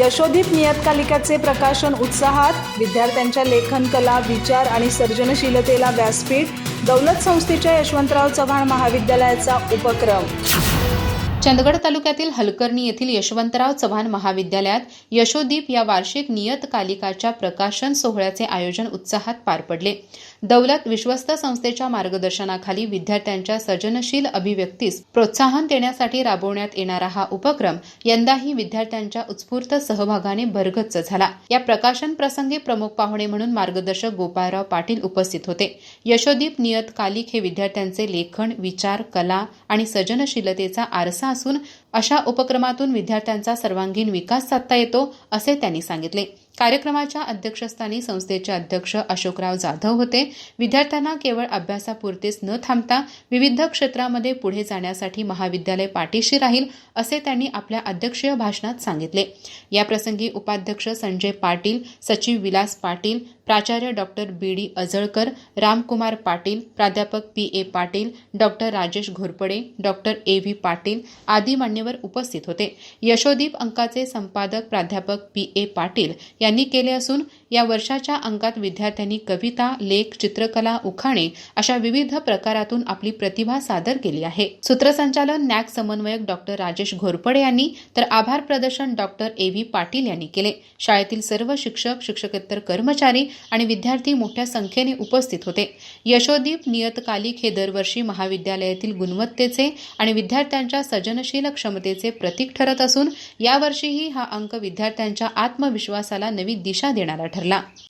यशोदीप नियतकालिकाचे प्रकाशन उत्साहात विद्यार्थ्यांच्या लेखन कला विचार आणि सर्जनशीलतेला व्यासपीठ दौलत संस्थेच्या यशवंतराव चव्हाण महाविद्यालयाचा उपक्रम. चंदगड तालुक्यातील हलकर्णी येथील यशवंतराव चव्हाण महाविद्यालयात यशोदीप या वार्षिक नियतकालिकाच्या प्रकाशन सोहळ्याचे आयोजन उत्साहात पार पडले. दौलत विश्वस्त संस्थेच्या मार्गदर्शनाखाली विद्यार्थ्यांच्या सर्जनशील अभिव्यक्तीस प्रोत्साहन देण्यासाठी राबवण्यात येणारा हा उपक्रम यंदाही विद्यार्थ्यांच्या उत्स्फूर्त सहभागाने भरगच्च झाला. या प्रकाशन प्रसंगी प्रमुख पाहुणे म्हणून मार्गदर्शक गोपाळराव पाटील उपस्थित होते. यशोदीप नियतकालिक हे विद्यार्थ्यांचे लेखन विचार कला आणि सर्जनशीलतेचा आरसा असून अशा उपक्रमातून विद्यार्थ्यांचा सर्वांगीण विकास साधता येतो असे त्यांनी सांगितले. कार्यक्रमाच्या अध्यक्षस्थानी संस्थेचे अध्यक्ष अशोकराव जाधव होते. विद्यार्थ्यांना केवळ अभ्यासापुरतेच न थांबता विविध क्षेत्रामध्ये पुढे जाण्यासाठी महाविद्यालय पाठीशी राहील असे त्यांनी आपल्या अध्यक्षीय भाषणात सांगितले. याप्रसंगी उपाध्यक्ष संजय पाटील सचिव विलास पाटील प्राचार्य doctor B D Ajalkar Ramkumar Patil प्राध्यापक P A Patil doctor Rajesh Ghorpade doctor A V Patil आदी मान्यवर उपस्थित होते. यशोदीप अंकाचे संपादक प्राध्यापक पी ए पाटील यांनी केले असून या वर्षाच्या अंकात विद्यार्थ्यांनी कविता लेख चित्रकला उखाणे अशा विविध प्रकारातून आपली प्रतिभा सादर केली आहे. सूत्रसंचालन नॅक समन्वयक डॉक्टर राजेश घोरपडे यांनी तर आभार प्रदर्शन डॉक्टर ए व्ही पाटील यांनी केले. शाळेतील सर्व शिक्षक शिक्षकेतर कर्मचारी आणि विद्यार्थी मोठ्या संख्येने उपस्थित होते. यशोदीप नियतकालिक हे दरवर्षी महाविद्यालयातील गुणवत्तेचे आणि विद्यार्थ्यांच्या सजनशील क्षमतेचे प्रतीक ठरत असून यावर्षीही हा अंक विद्यार्थ्यांच्या आत्मविश्वासाला नवी दिशा देणारा ठरला